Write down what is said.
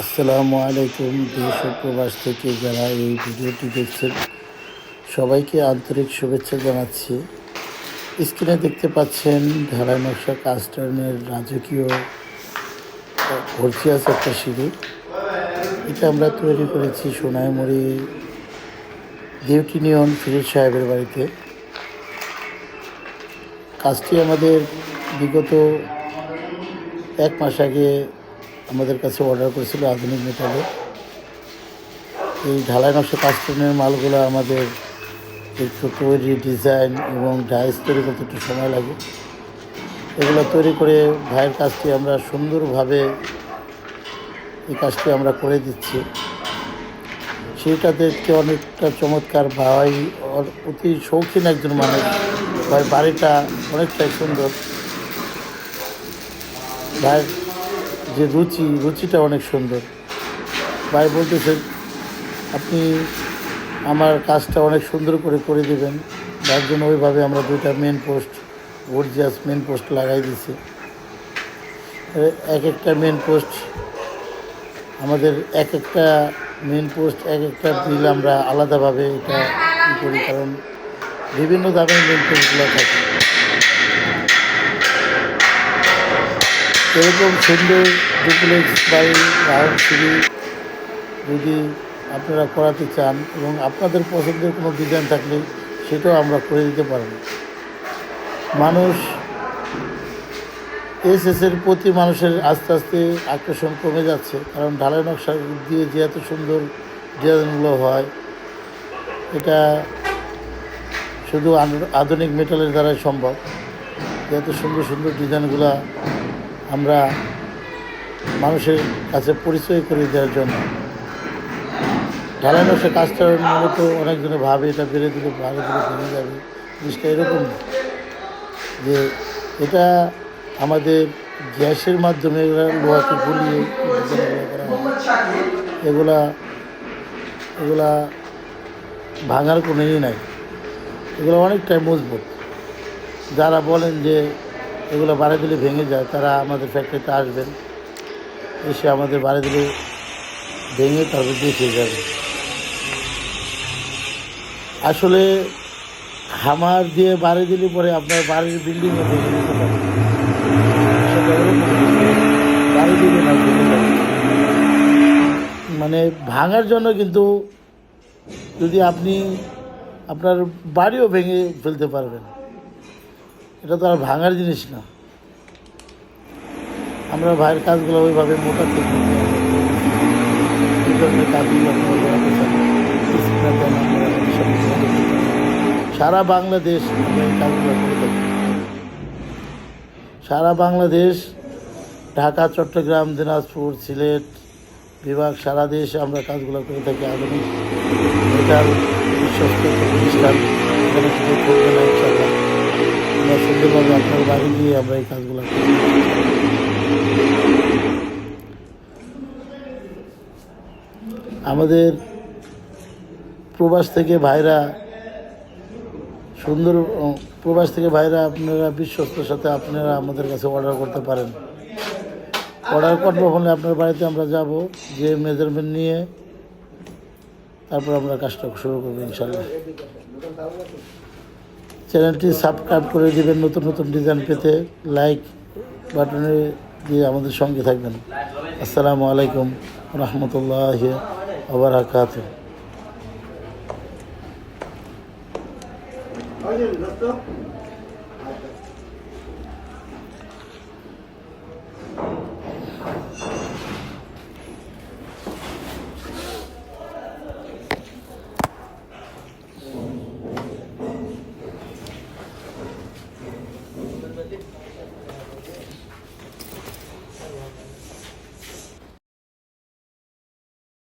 আসসালামু আলাইকুম, দেশ প্রবাস থেকে যারা এই ভিডিওটি দেখছেন, সবাইকে আন্তরিক শুভেচ্ছা জানাচ্ছি। স্ক্রিনে দেখতে পাচ্ছেন ঢালাই নকশা কাস্টার্নের রাজকীয় আছে একটা সিঁড়ি। এটা আমরা তৈরি করেছি সোনাইমুড়ি ডিউটিনিয়ন ফিরিজ সাহেবের বাড়িতে। কাজটি আমাদের বিগত এক মাস আগে আমাদের কাছে অর্ডার করেছিল আধুনিক মেটালে এই ঢালাই নকশা কাস্টমের মালগুলো আমাদের একটু তৈরি ডিজাইন এবং ডাইস তৈরি করতে একটু সময় লাগে। এগুলো তৈরি করে ভাইয়ের কাজটি আমরা সুন্দরভাবে এই কাজটি আমরা করে দিচ্ছি। সেটা দেখতে অনেকটা চমৎকার ভাই অতি শৌখিন একজন মানুষ। ভাই বাড়িটা অনেকটাই সুন্দর। ভাইয়ের যে রুচি, রুচিটা অনেক সুন্দর। ভাই বলতেছেন আপনি আমার কাজটা অনেক সুন্দর করে করে দেবেন। যার জন্য ওইভাবে আমরা দুইটা main post gorgeous main post লাগাই দিছি। এক একটা মেন পোস্ট আমাদের এক একটা মেন পোস্ট এক একটা বিল আমরা আলাদাভাবে এটা করি। কারণ বিভিন্ন দামের মেন পোস্টগুলো থাকে। এরকম সুন্দর ডুপ্লেক্স বাড়ি রাউন্ড সিঁড়ি যদি আপনারা করাতে চান এবং আপনাদের পছন্দের কোনো ডিজাইন থাকলে সেটাও আমরা করে দিতে পারব। মানুষ এসএসের প্রতি মানুষের আস্তে আস্তে আকর্ষণ কমে যাচ্ছে, কারণ ঢালাই নকশা দিয়ে যে এত সুন্দর ডিজাইনগুলো হয়, এটা শুধু আধু- আধুনিক মেটালের দ্বারাই সম্ভব। এত সুন্দর সুন্দর ডিজাইনগুলো আমরা মানুষের কাছে পরিচয় করে দেওয়ার জন্য। ঢালাই নকশা কাজটা মূলত অনেকজনে ভাবে, এটা বেড়ে দিলে ভালো দিলে ভেঙে যাবে। জিনিসটা এরকম যে এটা আমাদের গ্যাসের মাধ্যমে এগুলা লোহাকে গুলিয়ে করা এগুলা এগুলা ভাঙার কোনো ই নাই। এগুলো অনেকটাই মজবুত। যারা বলেন যে এগুলো বাড়ি দিলে ভেঙে যায়, তারা আমাদের ফ্যাক্টরিতে আসবেন, এসে আমাদের বাড়ি দিলে ভেঙে তারপর দেখে যাবে। আসলে হামার দিয়ে বাড়ি দিলে পরে আপনার বাড়ির বিল্ডিংও ভেঙে দিতে পারে। সেটা ওরকম না। বাড়ি দিলে না মানে ভাঙার জন্য কিন্তু যদি আপনি আপনার বাড়িও ভেঙে ফেলতে পারবেন। এটা তো আর ভাঙার জিনিস না। আমরা ভাইয়ের কাজগুলো ওইভাবে মোটা থেকে। সারা বাংলাদেশ সারা বাংলাদেশ, ঢাকা, চট্টগ্রাম, দিনাজপুর, সিলেট, বিভাগ, সারা দেশে আমরা কাজগুলো করে থাকি আধুনিক একটা প্রতিষ্ঠান আমরা সুন্দরভাবে আপনার বাড়ি গিয়ে আমরা এই কাজগুলো করি। আমাদের প্রবাস থেকে ভাইরা সুন্দর প্রবাস থেকে ভাইরা আপনারা বিশ্বস্তর সাথে আপনারা আমাদের কাছে অর্ডার করতে পারেন। অর্ডার করব হলে আপনার বাড়িতে আমরা যাব, যে মেজারমেন্ট নিয়ে তারপর আমরা কাজটা শুরু করব ইনশাল্লাহ। চ্যানেলটি সাবস্ক্রাইব করে দেবেন, নতুন নতুন ডিজাইন পেতে লাইক বাটনে দিয়ে আমাদের সঙ্গে থাকবেন আসসালামু আলাইকুম রহমতুল্লাহ আবরাকাত Oye.